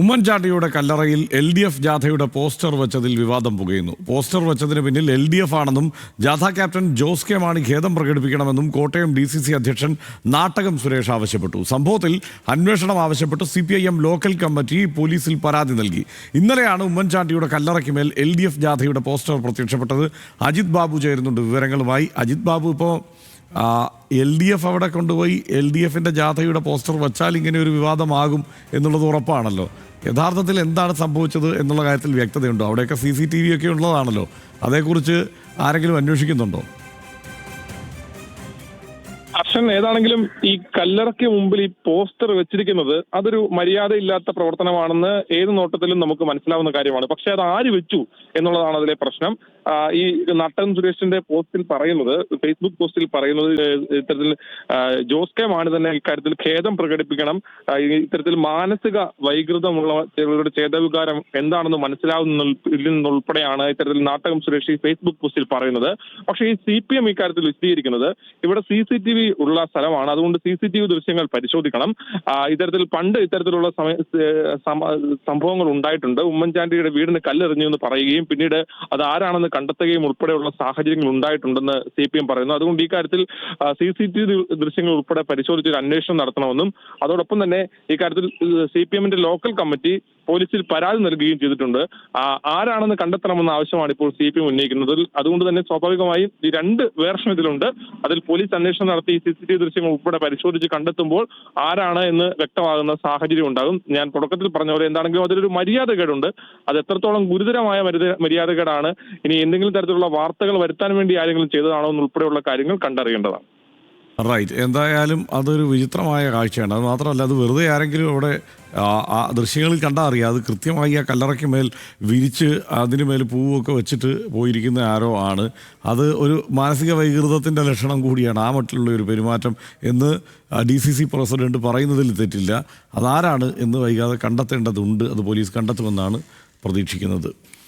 ഉമ്മൻചാണ്ടിയുടെ കല്ലറയിൽ L D F ജാഥയുടെ പോസ്റ്റർ വെച്ചതിൽ വിവാദം പുകയുന്നു. പോസ്റ്റർ വെച്ചതിന് പിന്നിൽ എൽ ഡി എഫ് ആണെന്നും ജാഥ ക്യാപ്റ്റൻ ജോസ് കെ മാണി ഖേദം പ്രകടിപ്പിക്കണമെന്നും കോട്ടയം ഡി സി സി അധ്യക്ഷൻ നാട്ടകം സുരേഷ് ആവശ്യപ്പെട്ടു. സംഭവത്തിൽ അന്വേഷണം ആവശ്യപ്പെട്ട് C P I M local committee പോലീസിൽ പരാതി നൽകി. ഇന്നലെയാണ് ഉമ്മൻചാണ്ടിയുടെ കല്ലറയ്ക്ക് മേൽ എൽ ഡി എഫ് ജാഥയുടെ പോസ്റ്റർ പ്രത്യക്ഷപ്പെട്ടത്. അജിത് ബാബു ചേരുന്നുണ്ട് വിവരങ്ങളുമായി. അജിത് ബാബു ഇപ്പോൾ എൽ ഡി എഫ് അവിടെ കൊണ്ടുപോയി എൽ ഡി എഫിന്റെ ജാഥയുടെ പോസ്റ്റർ വച്ചാൽ ഇങ്ങനെ ഒരു വിവാദമാകും എന്നുള്ളത് ഉറപ്പാണല്ലോ. യഥാർത്ഥത്തിൽ എന്താണ് സംഭവിച്ചത് എന്നുള്ള കാര്യത്തിൽ വ്യക്തതയുണ്ടോ? അവിടെയൊക്കെ സി സി ടി വി ഒക്കെ ഉള്ളതാണല്ലോ. അതേക്കുറിച്ച് ആരെങ്കിലും അന്വേഷിക്കുന്നുണ്ടോ? അച്ഛൻ ഏതാണെങ്കിലും ഈ കല്ലറയ്ക്ക് മുമ്പിൽ ഈ പോസ്റ്റർ വെച്ചിരിക്കുന്നത് അതൊരു മര്യാദയില്ലാത്ത പ്രവർത്തനമാണെന്ന് ഏത് നോട്ടത്തിലും നമുക്ക് മനസ്സിലാവുന്ന കാര്യമാണ്. പക്ഷെ അത് ആര് വെച്ചു എന്നുള്ളതാണ് അതിലെ പ്രശ്നം. ഈ നട്ടൻ സുരേഷിന്റെ പോസ്റ്റിൽ പറയുന്നത് ഫേസ്ബുക്ക് പോസ്റ്റിൽ പറയുന്നത് ഇത്തരത്തിൽ ജോസ് കെ മാണി തന്നെ ഇക്കാര്യത്തിൽ ഖേദം പ്രകടിപ്പിക്കണം. ഇത്തരത്തിൽ മാനസിക വൈകൃതമുള്ള ചിലരുടെ ചേതവികാരം എന്താണെന്ന് മനസ്സിലാവുന്ന ഉൾപ്പെടെയാണ് ഇത്തരത്തിൽ നാട്ടകം സുരേഷ് ഫേസ്ബുക്ക് പോസ്റ്റിൽ പറയുന്നത്. പക്ഷേ ഈ സി പി എം ഇക്കാര്യത്തിൽ വിശദീകരിക്കുന്നത് ഇവിടെ സി സി ടി വി ഉള്ള സ്ഥലമാണ്. അതുകൊണ്ട് സി സി ടി വി ദൃശ്യങ്ങൾ പരിശോധിക്കണം. ഇത്തരത്തിൽ പണ്ട് ഇത്തരത്തിലുള്ള സംഭവങ്ങൾ ഉണ്ടായിട്ടുണ്ട്. ഉമ്മൻചാണ്ടിയുടെ വീടിന് കല്ലെറിഞ്ഞു എന്ന് പറയുകയും പിന്നീട് അത് ആരാണെന്ന് കണ്ടെത്തുകയും ഉൾപ്പെടെയുള്ള സാഹചര്യങ്ങൾ ഉണ്ടായിട്ടുണ്ടെന്ന് സി പി എം പറയുന്നു. അതുകൊണ്ട് ഈ കാര്യത്തിൽ സി സി ടി വി ദൃശ്യങ്ങൾ ഉൾപ്പെടെ പരിശോധിച്ച് അന്വേഷണം നടത്തണമെന്നും അതോടൊപ്പം തന്നെ ഇക്കാര്യത്തിൽ സി പി എമ്മിന്റെ ലോക്കൽ കമ്മിറ്റി പോലീസിൽ പരാതി നൽകുകയും ചെയ്തിട്ടുണ്ട്. ആരാണെന്ന് കണ്ടെത്തണമെന്ന ആവശ്യമാണ് ഇപ്പോൾ സി പി ഉന്നയിക്കുന്നത്. അതുകൊണ്ട് തന്നെ സ്വാഭാവികമായും ഈ രണ്ട് വേർഷൻ ഇതിലുണ്ട്. അതിൽ പോലീസ് അന്വേഷണം നടത്തി സി സി ടി വി ദൃശ്യങ്ങൾ ഉൾപ്പെടെ പരിശോധിച്ച് കണ്ടെത്തുമ്പോൾ ആരാണ് എന്ന് വ്യക്തമാകുന്ന സാഹചര്യം ഉണ്ടാകും. ഞാൻ തുടക്കത്തിൽ പറഞ്ഞ പോലെ എന്താണെങ്കിലും അതിലൊരു മര്യാദകേടുണ്ട്. അത് എത്രത്തോളം ഗുരുതരമായ മര്യാദകേടാണ്. ഇനി എന്തെങ്കിലും തരത്തിലുള്ള വാർത്തകൾ വരുത്താൻ വേണ്ടി ആരെങ്കിലും ചെയ്തതാണോ എന്നുൾപ്പെടെയുള്ള കാര്യങ്ങൾ കണ്ടറിയേണ്ടതാണ്. റൈറ്റ് എന്തായാലും അതൊരു വിചിത്രമായ കാഴ്ചയാണ്. അത് മാത്രമല്ല അത് വെറുതെ ആരെങ്കിലും അവിടെ ആ, ദൃശ്യങ്ങളിൽ കണ്ടാൽ അറിയാം. അത് കൃത്യമായി ആ കല്ലറയ്ക്ക് മേൽ വിരിച്ച് അതിന് മേൽ പൂവൊക്കെ വെച്ചിട്ട് പോയിരിക്കുന്ന ആരോ ആണ്. അത് ഒരു മാനസിക വൈകൃതത്തിന്റെ ലക്ഷണം കൂടിയാണ് ആ മട്ടിലുള്ള ഒരു പെരുമാറ്റം എന്ന് ഡി സി സി പ്രസിഡന്റ് പറയുന്നതിൽ തെറ്റില്ല. അതാരാണ് എന്ന് വൈകാതെ കണ്ടെത്തേണ്ടതുണ്ട്. അത് പോലീസ് കണ്ടെത്തുമെന്നാണ് പ്രതീക്ഷിക്കുന്നത്.